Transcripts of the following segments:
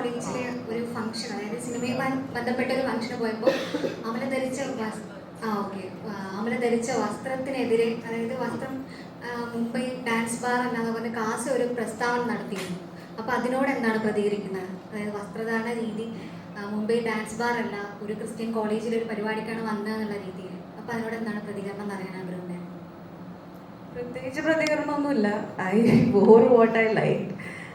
കോളേജിലെ ഒരു ഫംഗ്ഷൻ അതായത് സിനിമയുമായി ബന്ധപ്പെട്ട ഒരു ഫംഗ്ഷന് പോയപ്പോൾ അമല ധരിച്ച ആ ഓക്കെ അമല ധരിച്ച വസ്ത്രത്തിനെതിരെ അതായത് വസ്ത്രം മുംബൈ ഡാൻസ് ബാർ എന്നാന്ന് പറഞ്ഞ കാസ് ഒരു പ്രസ്താവന നടത്തിയിരുന്നു. അപ്പോൾ അതിനോട് എന്താണ് പ്രതികരിക്കുന്നത്? അതായത് വസ്ത്രധാരണ രീതി മുംബൈ ഡാൻസ് ബാർ അല്ല ഒരു ക്രിസ്ത്യൻ കോളേജിലെ ഒരു പരിപാടിക്കാണ് വന്നതെന്നുള്ള രീതിയിൽ. അപ്പോൾ അതിനോട് എന്താണ് പ്രതികരണം എന്ന് അറിയാൻ ആഗ്രഹം പ്രത്യേകിച്ച് പ്രതികരണമൊന്നുമില്ല. I wore what I like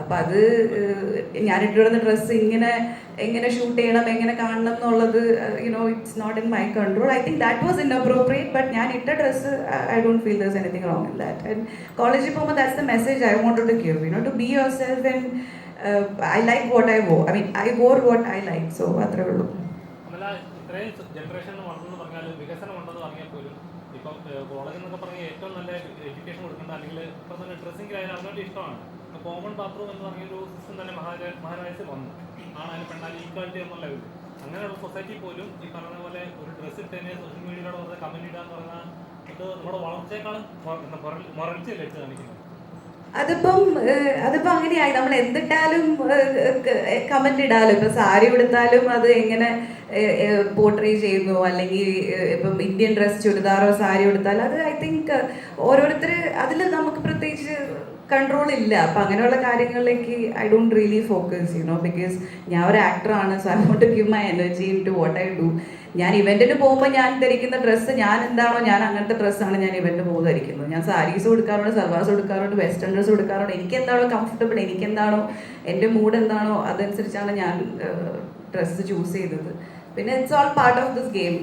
അപ്പം അത് ഞാൻ ഇട്ടിടുന്ന ഡ്രസ്സ് ഇങ്ങനെ എങ്ങനെ ഷൂട്ട് ചെയ്യണം എങ്ങനെ കാണണം എന്നുള്ളത് you know it's not in my control I think that was inappropriate but ഞാൻ ഇട്ട dress I don't feel there's anything wrong in that and കോളേജിൽ പോകുമ്പോൾ that's the message I want to give you know to be yourself and I like what I wore I mean I wore what I like so അത്രേ ഉള്ളൂ. ഇപ്പം college എന്നൊക്കെ പറഞ്ഞാൽ ഏറ്റവും നല്ല education കൊടുക്കേണ്ട അല്ലെങ്കിൽ ഇപ്പം തന്നെ ഡ്രസ്സിംഗ് അവരുടെ ഇഷ്ടമാണ്. കോമൺ ബാത്റൂം എന്ന് പറഞ്ഞ ഒരു സിസ്റ്റം തന്നെ മഹാരാ മഹാരാജ്യത്തിൽ വന്നു. ആണായാലും പെണ്ണാലും ഈക്വാലിറ്റി എന്നുള്ള ഒരു അങ്ങനെയുള്ള സൊസൈറ്റി പോലും ഈ പറഞ്ഞ പോലെ ഒരു ഡ്രസ്സ് ഇട്ടതിനെ സോഷ്യൽ മീഡിയയിലൂടെ പറഞ്ഞ കമന്റ് ഇടാന്ന് പറഞ്ഞാൽ ഇത് നമ്മുടെ വളർച്ചയെക്കാളും മറച്ചല്ലേ എടുത്ത് കാണിക്കുന്നത്? അതിപ്പം അതിപ്പോ അങ്ങനെയായി. നമ്മൾ എന്തിട്ടാലും കമന്റ് ഇടാലും. ഇപ്പൊ സാരി ഉടുത്താലും അത് എങ്ങനെ പോർട്രേ ചെയ്യുന്നു? അല്ലെങ്കിൽ ഇപ്പം ഇന്ത്യൻ ഡ്രസ് ചുരിദാറോ സാരി ഉടുത്താൽ അത് ഐ തിങ്ക് ഓരോരുത്തർ അതിൽ നമുക്ക് പ്രത്യേകിച്ച് കൺട്രോൾ ഇല്ല. അപ്പം അങ്ങനെയുള്ള കാര്യങ്ങളിലേക്ക് I don't really focus you know because ഞാൻ ഒരു ആക്ടറാണ് so I want to give my energy into what I do ഞാൻ ഇവന്റിന് പോകുമ്പോൾ ഞാൻ ധരിക്കുന്ന ഡ്രസ്സ് ഞാൻ എന്താണോ ഞാൻ അങ്ങനത്തെ ഡ്രസ്സാണ് ഞാൻ ഇവന്റിന് പോകുമ്പോൾ ധരിക്കുന്നത്. ഞാൻ സാരീസ് കൊടുക്കാറുണ്ട് സർവാസ് കൊടുക്കാറുണ്ട് വെസ്റ്റേൺ ഡ്രസ്സ് കൊടുക്കാറുണ്ട് എനിക്ക് എന്താണോ കംഫർട്ടബിൾ എനിക്ക് എന്താണോ എന്റെ മൂഡ് എന്താണോ അതനുസരിച്ചാണ് ഞാൻ ഡ്രസ്സ് ചൂസ് ചെയ്തത് പിന്നെ it's all part of this game